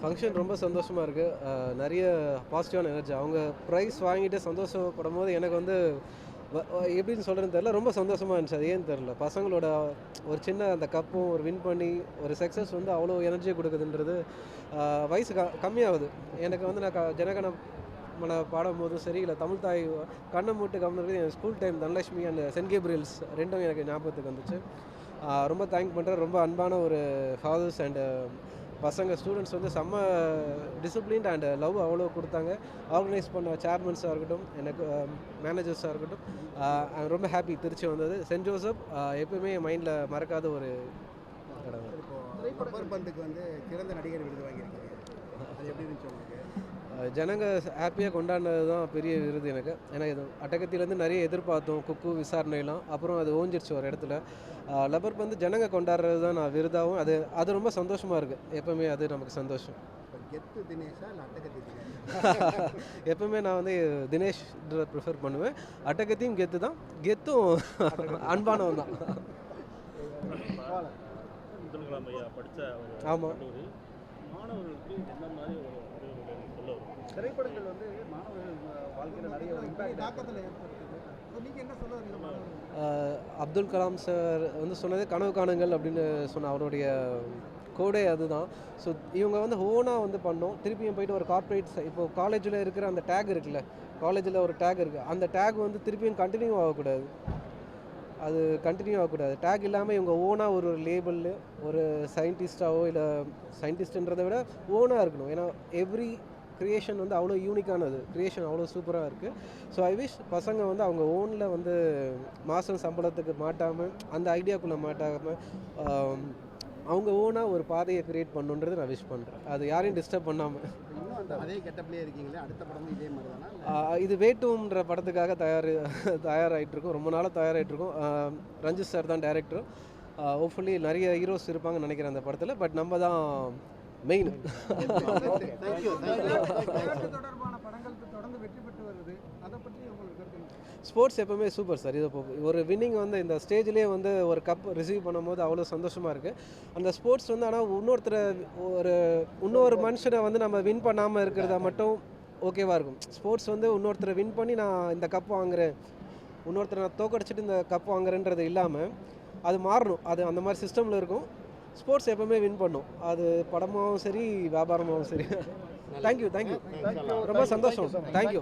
Function ரொம்ப சந்தோஷமாக இருக்குது நிறைய பாசிட்டிவான எனர்ஜி அவங்க ப்ரைஸ் வாங்கிட்டு சந்தோஷப்படும் போது எனக்கு வந்து எப்படின்னு சொல்கிறேன்னு தெரில ரொம்ப சந்தோஷமாக இருந்துச்சு. அது ஏன்னு தெரில பசங்களோட ஒரு சின்ன அந்த கப்பும் ஒரு வின் பண்ணி ஒரு சக்ஸஸ் வந்து அவ்வளோ எனர்ஜி கொடுக்குதுன்றது வயசு க கம்மியாகுது. எனக்கு வந்து நான் க ஜனகண மன பாடும்போதும் சரி இல்லை தமிழ் தாய் கண்ணை மூட்டு கம்மிருக்கு என் school time Dhanalakshmi and St Gabriel's ரெண்டும் எனக்கு ஞாபகத்துக்கு வந்துச்சு. ரொம்ப தேங்க் பண்ணுறேன் ரொம்ப அன்பான ஒரு ஃபாதர்ஸ் அண்டு பசங்க ஸ்டூடெண்ட்ஸ் வந்து செம்ம டிசிப்ளின்ட் அண்ட் லவ் அவ்வளோ கொடுத்தாங்க. ஆர்கனைஸ் பண்ண சேர்மன்ஸாக இருக்கட்டும் எனக்கு um, மேனேஜர்ஸாக இருக்கட்டும் uh, ரொம்ப ஹாப்பி திருச்சி வந்தது. சென்ட் ஜோசப் எப்பவுமே மைண்டில் மறக்காத ஒரு இடம் இப்போ பந்துக்கு வந்து சிறந்த நடிகர் விருது வாங்கியிருக்கீங்க. அது எப்படி இருந்துச்சு உங்களுக்கு ஜனங்க ஹாப்பியாக கொண்டாடினது தான் பெரிய விருது எனக்கு. ஏன்னா இது அட்டகத்திலேருந்து நிறைய எதிர்பார்த்தோம். குக்கு விசாரணையெல்லாம். அப்புறம் அது ஓஞ்சிருச்சு ஒரு இடத்துல. லப்பர் வந்து ஜனங்க கொண்டாடுறது தான் நான் விருதாகவும் அது அது ரொம்ப சந்தோஷமாக இருக்குது எப்பவுமே அது நமக்கு சந்தோஷம். கெத்து தினேஷா அட்டகத்தி எப்பவுமே நான் வந்து தினேஷ் ப்ரிஃபர் பண்ணுவேன். அட்டகத்தையும் கெத்து தான் கெத்தும் அன்பானவன் தான் அப்துல் மாணவர்களுக்கு என்ன மாதிரி ஒரு சொல்ல வரும்? திரைப்படங்கள் வந்து மாணவர்கள் வாழ்க்கையில் நிறைய தாக்கத்தில் ஏற்படுத்துது. அப்துல் கலாம் சார் வந்து சொன்னது கனவு காணுங்கள் அப்படின்னு சொன்ன அவருடைய கோடே அதுதான். ஸோ இவங்க வந்து ஓனாக வந்து பண்ணோம். திருப்பியும் போயிட்டு ஒரு கார்ப்பரேட் இப்போ காலேஜில் இருக்கிற அந்த டேக் இருக்குல்ல காலேஜில் ஒரு டேக் இருக்குது அந்த டேக் வந்து திருப்பியும் கண்டினியூ ஆகக்கூடாது. அது கண்டினியூ ஆகக்கூடாது. டேக் இல்லாமல் இவங்க ஓனாக ஒரு லேபிளில் ஒரு சயின்டிஸ்டாவோ இல்லை சயின்டிஸ்ட்ன்றதை விட ஓனாக இருக்கணும். ஏன்னா எவ்ரி க்ரியேஷன் வந்து அவ்வளோ யூனிக்கானது க்ரியேஷன் அவ்வளோ சூப்பராக இருக்குது ஸோ ஐ விஷ் பசங்க வந்து அவங்க ஓனில் வந்து மாதம் சம்பளத்துக்கு மாட்டாமல் அந்த ஐடியாக்குள்ளே மாட்டாமல் அவங்க ஓனாக ஒரு பாதையை க்ரியேட் பண்ணுன்றது நான் விஷ் பண்ணுறேன் அது யாரையும் டிஸ்டர்ப் பண்ணாமல் அதே கெட்டப்லேயே இருக்கீங்களே அடுத்த படமும் இதே மாதிரி தானே ஆஹ் இது வேட்டுன்ற படத்துக்காக தயார் தயாராகிட்டு இருக்கோம் ரொம்ப நாளாக தயாராகிட்டு இருக்கோம் ஆஹ் ரஞ்சித் சார் தான் டேரக்டர் ஹோப்ஃபுல்லி நிறைய ஹீரோஸ் இருப்பாங்கன்னு நினைக்கிறேன் அந்த படத்தில். பட் நம்ம தான் மெயின் ஸ்போர்ட்ஸ் எப்பவுமே சூப்பர் சார். இது ஒரு வின்னிங் வந்து இந்த ஸ்டேஜ்லேயே வந்து ஒரு கப் ரிசீவ் பண்ணும்போது அவ்வளோ சந்தோஷமாக இருக்குது அந்த ஸ்போர்ட்ஸ் வந்து ஆனால் இன்னொருத்தரை ஒரு இன்னொரு மனுஷனை வந்து நம்ம வின் பண்ணாமல் இருக்கிறத மட்டும் ஓகேவாக இருக்கும். ஸ்போர்ட்ஸ் வந்து இன்னொருத்தரை வின் பண்ணி நான் இந்த கப் வாங்குறேன். இன்னொருத்தரை நான் தோக்கடிச்சிட்டு இந்த கப் வாங்குறேன்றது இல்லாமல் அது மாறணும். அது அந்த மாதிரி சிஸ்டமில் இருக்கும். ஸ்போர்ட்ஸ் எப்பவுமே வின் பண்ணும். அது படமாகவும் சரி வியாபாரமாகவும் சரி. தேங்க்யூ தேங்க்யூ ரொம்ப சந்தோஷம். தேங்க்யூ